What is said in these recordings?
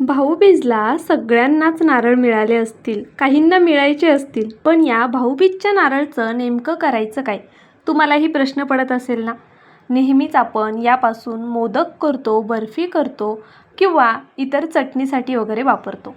भाऊबीजला सगळ्यांनाच नारळ मिळाले असतील काहींना मिळायचे असतील पण या भाऊबीजच्या नारळचं नेमकं करायचं काय? तुम्हालाही प्रश्न पडत असेल ना? नेहमीच आपण यापासून मोदक करतो बर्फी करतो किंवा इतर चटणीसाठी वगैरे वापरतो.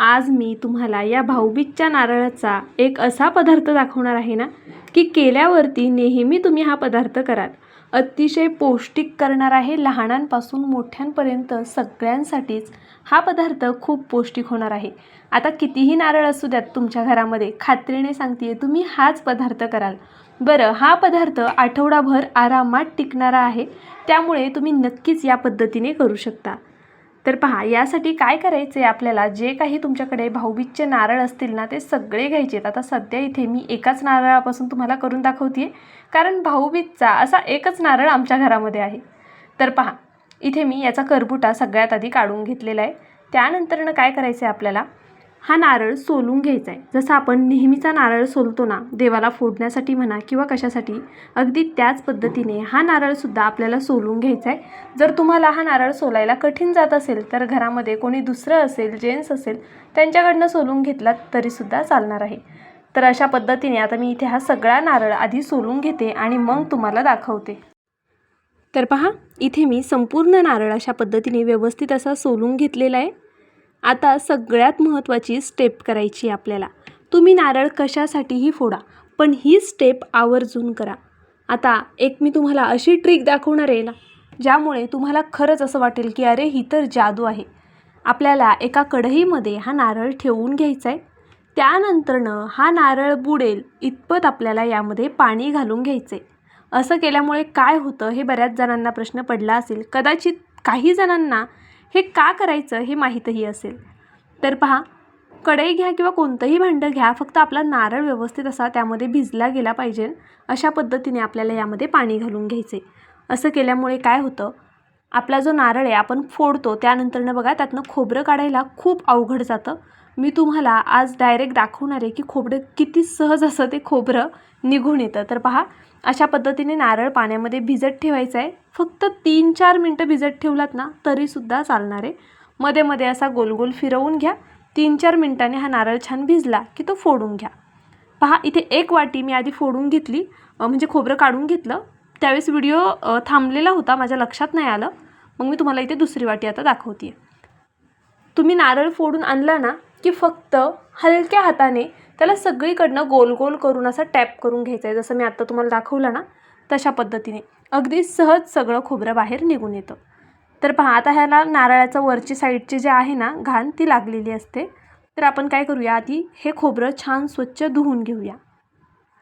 आज मी तुम्हाला या भाऊबीजच्या नारळाचा एक असा पदार्थ दाखवणार आहे ना की केल्यावरती नेहमी तुम्ही हा पदार्थ कराल. अतिशय पौष्टिक करणार आहे लहानांपासून मोठ्यांपर्यंत सगळ्यांसाठीच हा पदार्थ खूप पौष्टिक होणार आहे. आता कितीही नारळ असू द्यात तुमच्या घरामध्ये खात्रीने सांगते तुम्ही हाच पदार्थ कराल. बरं हा पदार्थ आठवडाभर आरामात टिकणारा आहे त्यामुळे तुम्ही नक्कीच या पद्धतीने करू शकता. तर पहा यासाठी काय करायचे आहे आपल्याला? जे काही तुमच्याकडे भाऊबीजचे नारळ असतील ना ते सगळे घ्यायचे आहेत आता सध्या इथे मी एकाच नारळापासून तुम्हाला करून दाखवते कारण भाऊबीजचा असा एकच नारळ आमच्या घरामध्ये आहे. तर पहा इथे मी याचा करबुटा सगळ्यात आधी काढून घेतलेला आहे. त्यानंतरनं काय करायचं आहे आपल्याला? हा नारळ सोलून घ्यायचा आहे जसं आपण नेहमीचा नारळ सोलतो ना देवाला फोडण्यासाठी म्हणा किंवा कशासाठी अगदी त्याच पद्धतीने हा नारळसुद्धा आपल्याला सोलून घ्यायचा आहे जर तुम्हाला हा नारळ सोलायला कठीण जात असेल तर घरामध्ये कोणी दुसरं असेल जेंट्स असेल त्यांच्याकडनं सोलून घेतलात तरीसुद्धा चालणार आहे. तर अशा पद्धतीने आता मी इथे हा सगळा नारळ आधी सोलून घेते आणि मग तुम्हाला दाखवते. तर पहा इथे मी संपूर्ण नारळ अशा पद्धतीने व्यवस्थित असा सोलून घेतलेला आहे. आता सगळ्यात महत्त्वाची स्टेप करायची आहे आपल्याला. तुम्ही नारळ कशासाठीही फोडा पण ही स्टेप आवर्जून करा. आता एक मी तुम्हाला अशी ट्रिक दाखवणार आहे ना ज्यामुळे तुम्हाला खरंच असं वाटेल की अरे ही तर जादू आहे. आपल्याला एका कढईमध्ये हा नारळ ठेवून घ्यायचा आहे. त्यानंतरनं हा नारळ बुडेल इतपत आपल्याला यामध्ये पाणी घालून घ्यायचं आहे असं केल्यामुळे काय होतं हे बऱ्याच जणांना प्रश्न पडला असेल. कदाचित काही जणांना हे का करायचं हे माहीतही असेल. तर पहा कढई घ्या किंवा कोणतंही भांडं घ्या फक्त आपला नारळ व्यवस्थित असा त्यामध्ये भिजला गेला पाहिजे. अशा पद्धतीने आपल्याला यामध्ये पाणी घालून घ्यायचे. असं केल्यामुळे काय होतं आपला जो नारळ आहे आपण फोडतो त्यानंतरनं बघा त्यातनं खोबरं काढायला खूप अवघड जातं. मी तुम्हाला आज डायरेक्ट दाखवणार आहे की खोबरं किती सहज असं ते खोबरं निघून येतं. तर पहा अशा पद्धतीने नारळ पाण्यामध्ये भिजत ठेवायचं आहे. फक्त तीन चार मिनटं भिजत ठेवलात ना तरीसुद्धा चालणार आहे. मध्ये मध्ये असा गोलगोल फिरवून घ्या. तीन चार मिनटाने हा नारळ छान भिजला की तो फोडून घ्या. पहा इथे एक वाटी मी आधी फोडून घेतली म्हणजे खोबरं काढून घेतलं. त्यावेळेस व्हिडिओ थांबलेला होता माझ्या लक्षात नाही आलं. मग मी तुम्हाला इथे दुसरी वाटी आता दाखवते तुम्ही नारळ फोडून आणला ना की फक्त हलक्या हाताने त्याला सगळीकडनं गोल गोल करून असं टॅप करून घ्यायचं आहे जसं मी आत्ता तुम्हाला दाखवलं ना तशा पद्धतीने. अगदी सहज सगळं खोबरं बाहेर निघून येतं. तर पहा आता ह्याला नारळाचं वरची साईडची जे आहे ना घाण ती लागलेली असते. तर आपण काय करूया आधी हे खोबरं छान स्वच्छ धुवून घेऊया.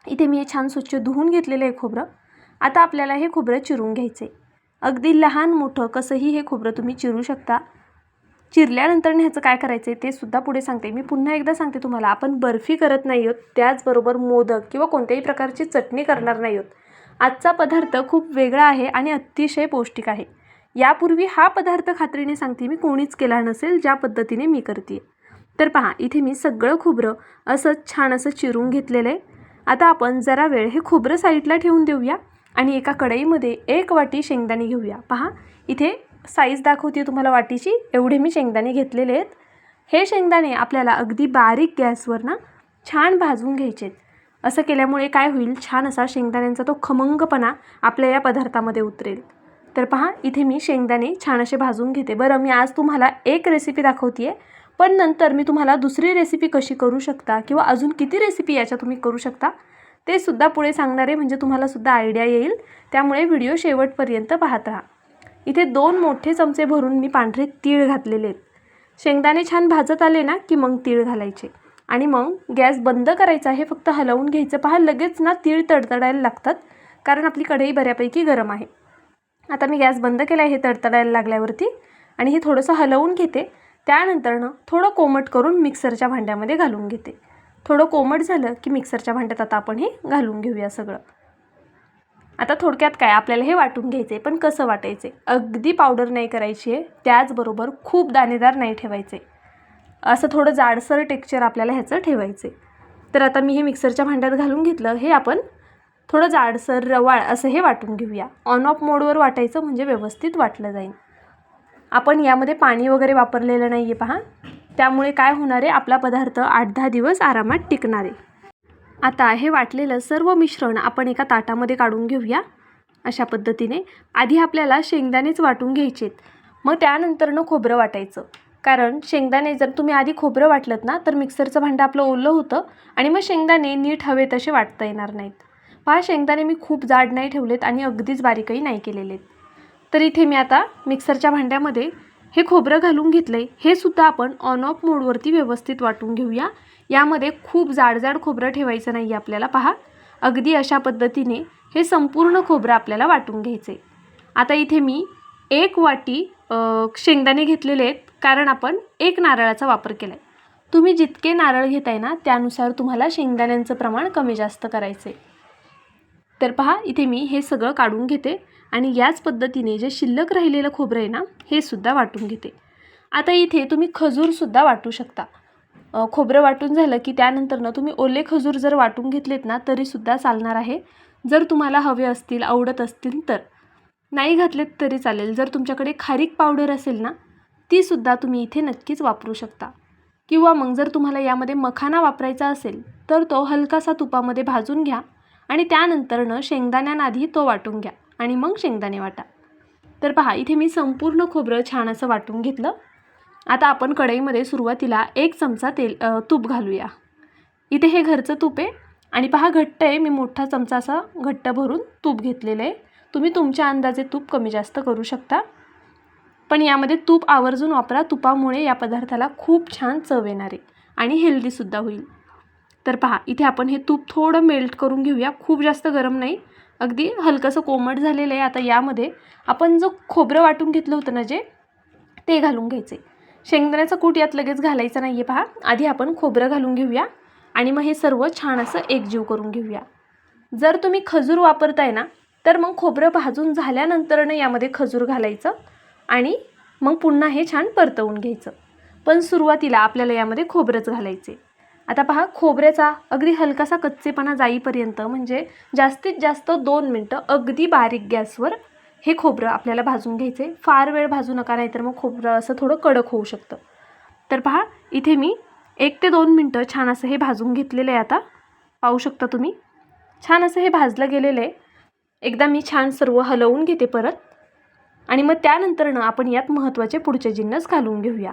इथे मी हे छान स्वच्छ धुवून घेतलेलं आहे खोबरं. आता आपल्याला हे खोबरं चिरून घ्यायचं आहे अगदी लहान मोठं कसंही हे खोबरं तुम्ही चिरू शकता. चिरल्यानंतर ह्याचं काय करायचं आहे ते सुद्धा पुढे सांगते. मी पुन्हा एकदा सांगते तुम्हाला आपण बर्फी करत नाही आहोत त्याचबरोबर मोदक किंवा कोणत्याही प्रकारची चटणी करणार नाही आहोत. आजचा पदार्थ खूप वेगळा आहे आणि अतिशय पौष्टिक आहे. यापूर्वी हा पदार्थ खात्रीने सांगते मी कोणीच केला नसेल ज्या पद्धतीने मी करते तर पहा इथे मी सगळं खोबरं असं छान असं चिरून घेतलेलं आहे. आता आपण जरा वेळ हे खोबरं साईडला ठेवून देऊया आणि एका कढईमध्ये एक वाटी शेंगदाणे घेऊया. पहा इथे साईज दाखवते तुम्हाला वाटीची. एवढे मी शेंगदाणे घेतलेले आहेत. हे शेंगदाणे आपल्याला अगदी बारीक गॅसवर ना छान भाजून घ्यायचे आहेत. असं केल्यामुळे काय होईल? छान असा शेंगदाण्यांचा तो खमंगपणा आपल्या या पदार्थामध्ये उतरेल. तर पहा इथे मी शेंगदाणे छान असे भाजून घेते. बरं मी आज तुम्हाला एक रेसिपी दाखवते आहे पण नंतर मी तुम्हाला दुसरी रेसिपी कशी करू शकता किंवा अजून किती रेसिपी याच्या तुम्ही करू शकता ते सुद्धा पुढे सांगणार आहे म्हणजे तुम्हाला सुद्धा आयडिया येईल. त्यामुळे व्हिडिओ शेवटपर्यंत पाहत राहा. इथे दोन मोठे चमचे भरून मी पांढरे तीळ घातलेले आहेत. शेंगदाणे छान भाजत आले ना की मग तीळ घालायचे. आणि मग गॅस बंद करायचा हे फक्त हलवून घ्यायचं. पहा लगेच ना तीळ तडतडायला लागतात कारण आपली कढई बऱ्यापैकी गरम आहे. आता मी गॅस बंद केला आहे हे तडतडायला लागल्यावरती. आणि हे थोडंसं हलवून घेते. त्यानंतरनं थोडं कोमट करून मिक्सरच्या भांड्यामध्ये घालून घेते. थोडं कोमट झालं की मिक्सरच्या भांड्यात आता आपण हे घालून घेऊया सगळं. आता थोडक्यात काय आपल्याला हे वाटून घ्यायचे पण कसं वाटायचं आहे अगदी पावडर नाही करायची आहे त्याचबरोबर खूप दाणेदार नाही ठेवायचे असं थोडं जाडसर टेक्स्चर आपल्याला ह्याचं ठेवायचं आहे तर आता मी हे मिक्सरच्या भांड्यात घालून घेतलं हे आपण थोडं जाडसर रवाळ असं हे वाटून घेऊया. ऑन ऑफ मोडवर वाटायचं म्हणजे व्यवस्थित वाटलं जाईल. आपण यामध्ये पाणी वगैरे वापरलेलं नाही आहे पहा. त्यामुळे काय होणार आहे? आपला पदार्थ आठ दहा दिवस आरामात टिकणार आहे. आता हे वाटलेलं सर्व मिश्रण आपण एका ताटामध्ये काढून घेऊया. अशा पद्धतीने आधी आपल्याला शेंगदाणेच वाटून घ्यायचेत. मग त्यानंतरनं खोबरं वाटायचं. कारण शेंगदाणे जर तुम्ही आधी खोबरं वाटलं ना तर मिक्सरचं भांडं आपलं ओलं होतं आणि मग शेंगदाणे नीट हवे तसे वाटता येणार नाहीत. पहा शेंगदाणे मी खूप जाड नाही ठेवलेत आणि अगदीच बारीकही नाही केलेले तर इथे मी आता मिक्सरच्या भांड्यामध्ये हे खोबरं घालून घेतलं आहे हे सुद्धा आपण ऑन ऑफ मोडवरती व्यवस्थित वाटून घेऊया. यामध्ये खूप जाडजाड खोबरं ठेवायचं नाही आहे आपल्याला पहा. अगदी अशा पद्धतीने हे संपूर्ण खोबरं आपल्याला वाटून घ्यायचं आहे आता इथे मी एक वाटी शेंगदाणे घेतलेले आहेत कारण आपण एक नारळाचा वापर केला आहे तुम्ही जितके नारळ घेताय ना त्यानुसार तुम्हाला शेंगदाण्यांचं प्रमाण कमी जास्त करायचं आहे तर पहा इथे मी हे सगळं काढून घेते आणि याच पद्धतीने जे शिल्लक राहिलेलं खोबरं आहे ना हे सुद्धा वाटून घेते. आता इथे तुम्ही खजूरसुद्धा वाटू शकता. खोबरं वाटून झालं की त्यानंतरनं तुम्ही ओले खजूर जर वाटून घेतलेत ना तरीसुद्धा चालणार आहे. जर तुम्हाला हवे असतील आवडत असतील तर. नाही घातलेत तरी चालेल. जर तुमच्याकडे खारीक पावडर असेल ना तीसुद्धा तुम्ही इथे नक्कीच वापरू शकता. किंवा मग जर तुम्हाला यामध्ये मखाना वापरायचा असेल तर तो हलकासा तुपामध्ये भाजून घ्या. आणि त्यानंतरनं शेंगदाण्यांआधी तो वाटून घ्या आणि मग शेंगदाणे वाटा. तर पहा इथे मी संपूर्ण खोबरं छान असं वाटून घेतलं. आता आपण कढईमध्ये सुरुवातीला एक चमचा तेल तूप घालूया. इथे हे घरचं तूप आहे आणि पहा घट्ट आहे. मी मोठा चमचा असा घट्ट भरून तूप घेतलेलं आहे. तुम्ही तुमच्या अंदाजे तूप कमी जास्त करू शकता. पण यामध्ये तूप आवर्जून वापरा. तुपामुळे या पदार्थाला खूप छान चव येणार आहे आणि हेल्दीसुद्धा होईल. तर पहा इथे आपण हे तूप थोडं मेल्ट करून घेऊया. खूप जास्त गरम नाही. अगदी हलकंसं कोमट झालेलं आहे आता यामध्ये. आपण जो खोबरं वाटून घेतलं होतं ना जे ते घालून घ्यायचे शेंगदाण्याचं कूट यात लगेच घालायचं नाही आहे पहा. आधी आपण खोबरं घालून घेऊया आणि मग हे सर्व छान असं एकजीव करून घेऊया. जर तुम्ही खजूर वापरताय ना तर मग खोबरं भाजून झाल्यानंतरनं यामध्ये खजूर घालायचं आणि मग पुन्हा हे छान परतवून घ्यायचं. पण सुरुवातीला आपल्याला यामध्ये खोबरंच घालायचे आता पहा खोबऱ्याचा अगदी हलकासा कच्चेपणा जाईपर्यंत म्हणजे जास्तीत जास्त दोन मिनटं अगदी बारीक गॅसवर हे खोबरं आपल्याला भाजून घ्यायचे. फार वेळ भाजू नका नाहीतर मग खोबरं असं थोडं कडक होऊ शकतं. तर पहा इथे मी एक ते दोन मिनटं छान असं हे भाजून घेतलेलं आहे आता. पाहू शकता तुम्ही? छान असं हे भाजलं गेलेलं आहे. एकदा मी छान सर्व हलवून घेते परत. आणि मग त्यानंतरनं आपण यात महत्त्वाचे पुढचे जिन्नस घालून घेऊया.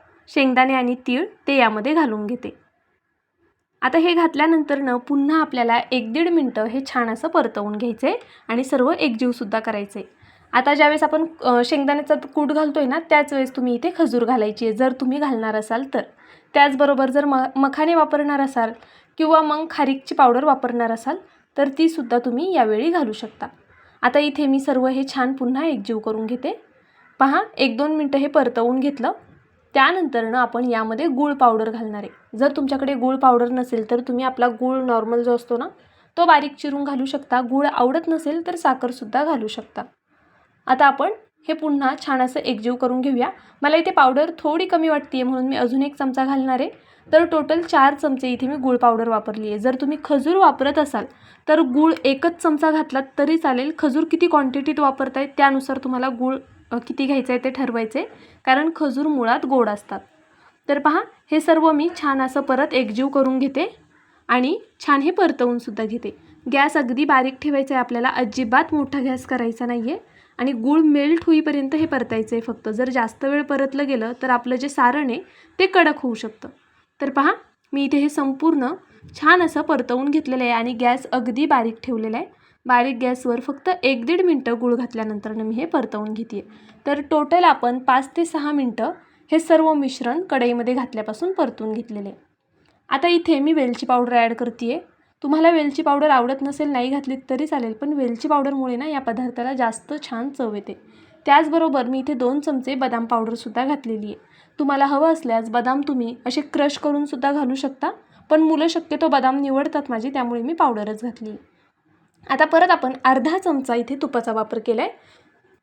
शेंगदाणे आणि तीळ ते यामध्ये घालून घेते. आता हे घातल्यानंतरनं पुन्हा आपल्याला एक दीड मिनटं हे छान असं परतवून घ्यायचे आणि सर्व एकजीवसुद्धा करायचे. आता ज्यावेळेस आपण शेंगदाण्याचा कूट आहे ना त्याच वेळेस तुम्ही इथे खजूर घालायची आहे जर तुम्ही घालणार असाल तर. त्याचबरोबर जर म मखाने वापरणार असाल किंवा मग खारीकची पावडर वापरणार असाल तर तीसुद्धा तुम्ही यावेळी घालू शकता. आता इथे मी सर्व हे छान पुन्हा एकजीव करून घेते. पहा एक दोन मिनटं हे परतवून घेतलं. त्यानंतरनं आपण यामध्ये गूळ पावडर घालणार आहे. जर तुमच्याकडे गूळ पावडर नसेल तर तुम्ही आपला गूळ नॉर्मल जो असतो ना तो बारीक चिरून घालू शकता. गूळ आवडत नसेल तर साखरसुद्धा घालू शकता. आता आपण हे पुन्हा छान असं एकजीव करून घेऊया. मला इथे पावडर थोडी कमी वाटते आहे म्हणून मी अजून एक चमचा घालणार आहे. तर टोटल चार चमचे इथे मी गूळ पावडर वापरली आहे. जर तुम्ही खजूर वापरत असाल तर गूळ एकच चमचा घातलात तरी चालेल. खजूर किती क्वांटिटीत वापरताय त्यानुसार तुम्हाला गूळ किती घ्यायचं आहे ते ठरवायचे आहे. कारण खजूर मुळात गोड असतात. तर पहा हे सर्व मी छान असं परत एकजीव करून घेते आणि छान हे परतवूनसुद्धा घेते. गॅस अगदी बारीक ठेवायचा आहे आपल्याला. अजिबात मोठा गॅस करायचा नाही आहे आणि गूळ मेल्ट होईपर्यंत हे परतायचं आहे फक्त. जर जास्त वेळ परतलं गेलं तर आपलं जे सारण आहे ते कडक होऊ शकतं. तर पहा मी इथे हे संपूर्ण छान असं परतवून घेतलेलं आहे आणि गॅस अगदी बारीक ठेवलेला आहे. बारीक गॅसवर फक्त एक दीड मिनटं गूळ घातल्यानंतरनं मी हे परतवून घेते तर टोटल आपण पाच ते सहा मिनटं हे सर्व मिश्रण कढईमध्ये घातल्यापासून परतून घेतलेले. आता इथे मी वेलची पावडर ॲड करते आहे तुम्हाला वेलची पावडर आवडत नसेल नाही घातली तरी चालेल पण वेलची पावडरमुळे ना या पदार्थाला जास्त छान चव येते. त्याचबरोबर मी इथे दोन चमचे बदाम पावडरसुद्धा घातलेली आहे. तुम्हाला हवं असल्यास बदाम तुम्ही असे क्रश करूनसुद्धा घालू शकता पण मुलं शक्यतो बदाम निवडतात माझी त्यामुळे मी पावडरच घातली आहे. आता परत आपण अर्धा चमचा इथे तुपाचा वापर केला आहे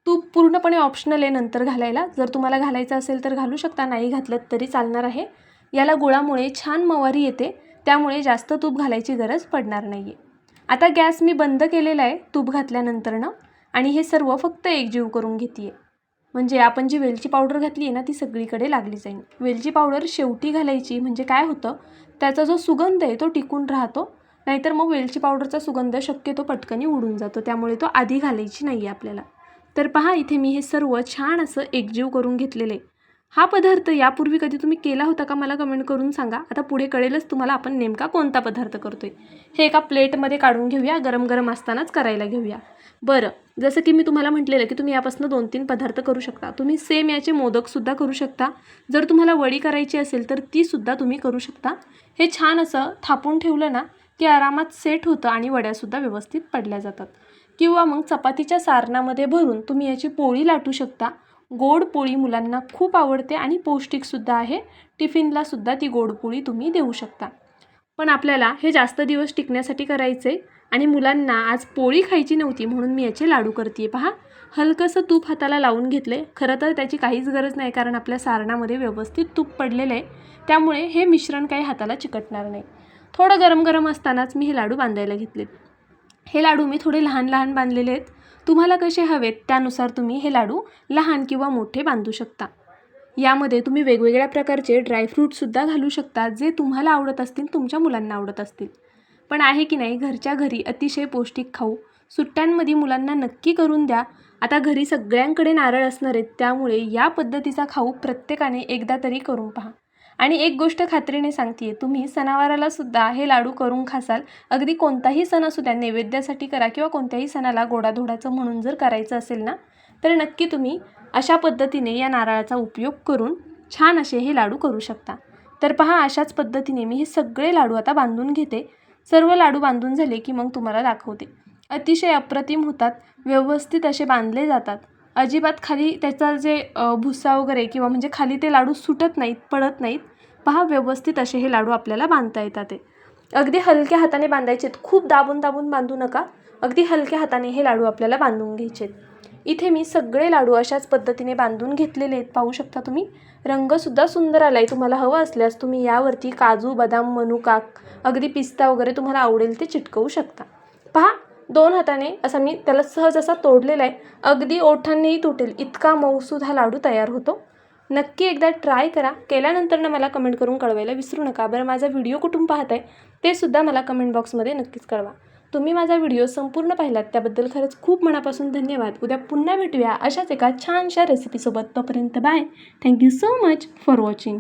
तूप पूर्णपणे ऑप्शनल आहे नंतर घालायला. जर तुम्हाला घालायचं असेल तर घालू शकता नाही घातलं तरी चालणार आहे. याला गुळामुळे छान मवारी येते त्यामुळे जास्त तूप घालायची गरज पडणार नाही आहे आता गॅस मी बंद केलेला आहे तूप घातल्यानंतरनं आणि हे सर्व फक्त एकजीव करून घेते आहे म्हणजे आपण जी वेलची पावडर घातली आहे ना ती सगळीकडे लागली जाईल. वेलची पावडर शेवटी घालायची म्हणजे काय होतं त्याचा जो सुगंध आहे तो टिकून राहतो. नाहीतर मग वेलची पावडरचा सुगंध शक्यतो पटकनी उडून जातो. त्यामुळे तो आधी घालायची नाही आहे आपल्याला. तर पहा इथे मी हे सर्व छान असं एकजीव करून घेतलेलं. आहे हा पदार्थ यापूर्वी कधी तुम्ही केला होता का मला कमेंट करून सांगा. आता पुढे कळेलच तुम्हाला आपण नेमका कोणता पदार्थ करतोय. हे एका प्लेटमध्ये काढून घेऊया गरम गरम असतानाच करायला घेऊया. बरं जसं की मी तुम्हाला म्हटलेलं की तुम्ही यापासून दोन तीन पदार्थ करू शकता. तुम्ही सेम याचे मोदकसुद्धा करू शकता. जर तुम्हाला वडी करायची असेल तर तीसुद्धा तुम्ही करू शकता. हे छान असं थापून ठेवलं ना की आरामात सेट होतं आणि वड्यासुद्धा व्यवस्थित पडल्या जातात. किंवा मग चपातीच्या सारणामध्ये भरून तुम्ही याची पोळी लाटू शकता. गोड पोळी मुलांना खूप आवडते आणि पौष्टिकसुद्धा आहे. टिफिनलासुद्धा ती गोड पोळी तुम्ही देऊ शकता. पण आपल्याला हे जास्त दिवस टिकण्यासाठी करायचे आणि मुलांना आज पोळी खायची नव्हती म्हणून मी याचे लाडू करते पहा हलकंसं तूप हाताला लावून घेतले खरं तर त्याची काहीच गरज नाही कारण आपल्या सारणामध्ये व्यवस्थित तूप पडलेलं आहे. त्यामुळे हे मिश्रण काही हाताला चिकटणार नाही. थोडं गरम गरम असतानाच मी हे लाडू बांधायला घेतलेत हे लाडू मी थोडे लहान लहान बांधलेले आहेत. तुम्हाला कसे हवेत त्यानुसार तुम्ही हे लाडू लहान किंवा मोठे बांधू शकता. यामध्ये तुम्ही वेगवेगळ्या प्रकारचे ड्रायफ्रूटसुद्धा घालू शकता जे तुम्हाला आवडत असतील तुमच्या मुलांना आवडत असतील. पण आहे की नाही घरच्या घरी अतिशय पौष्टिक खाऊ. सुट्ट्यांमध्ये मुलांना नक्की करून द्या. आता घरी सगळ्यांकडे नारळ असणार आहेत त्यामुळे या पद्धतीचा खाऊ प्रत्येकाने एकदा तरी करून पहा. आणि एक गोष्ट खात्रीने सांगते तुम्ही सणावाराला सुद्धा हे लाडू करून खासाल. अगदी कोणताही सण असू द्या नैवेद्यासाठी करा किंवा कोणत्याही सणाला गोडाधोडाचं म्हणून जर करायचं असेल ना तर नक्की तुम्ही अशा पद्धतीने या नारळाचा उपयोग करून छान असे हे लाडू करू शकता. तर पहा अशाच पद्धतीने मी हे सगळे लाडू आता बांधून घेते. सर्व लाडू बांधून झाले की मग तुम्हाला दाखवते. अतिशय अप्रतिम होतात व्यवस्थित असे बांधले जातात. अजिबात खाली त्याचा जे भुसा वगैरे किंवा म्हणजे खाली ते लाडू सुटत नाहीत पडत नाहीत पहा व्यवस्थित असे हे लाडू आपल्याला बांधता येतात ते. अगदी हलक्या हाताने बांधायचे आहेत खूप दाबून दाबून बांधू नका. अगदी हलक्या हाताने हे लाडू आपल्याला बांधून घ्यायचे आहेत इथे मी सगळे लाडू अशाच पद्धतीने बांधून घेतलेले आहेत. पाहू शकता तुम्ही? रंगसुद्धा सुंदर आला आहे तुम्हाला हवं असल्यास तुम्ही यावरती काजू बदाम मनुका अगदी पिस्ता वगैरे तुम्हाला आवडेल ते चिटकवू शकता. पहा दोन हाताने असा मी त्याला सहज असा तोडलेला आहे. अगदी ओठांनीही तुटेल. इतका मऊसूद हा लाडू तयार होतो. नक्की एकदा ट्राय करा. केल्यानंतर ना मला कमेंट करून कळवायला विसरू नका. बरं माझा व्हिडिओ कुठून पाहत आहे ते सुद्धा मला कमेंट बॉक्समध्ये नक्कीच कळवा. तुम्ही माझा व्हिडिओ संपूर्ण पाहिलात त्याबद्दल खरंच खूप मनापासून धन्यवाद. उद्या पुन्हा भेटूया अशाच एका छानशा रेसिपीसोबत तोपर्यंत bye thank you so much for watching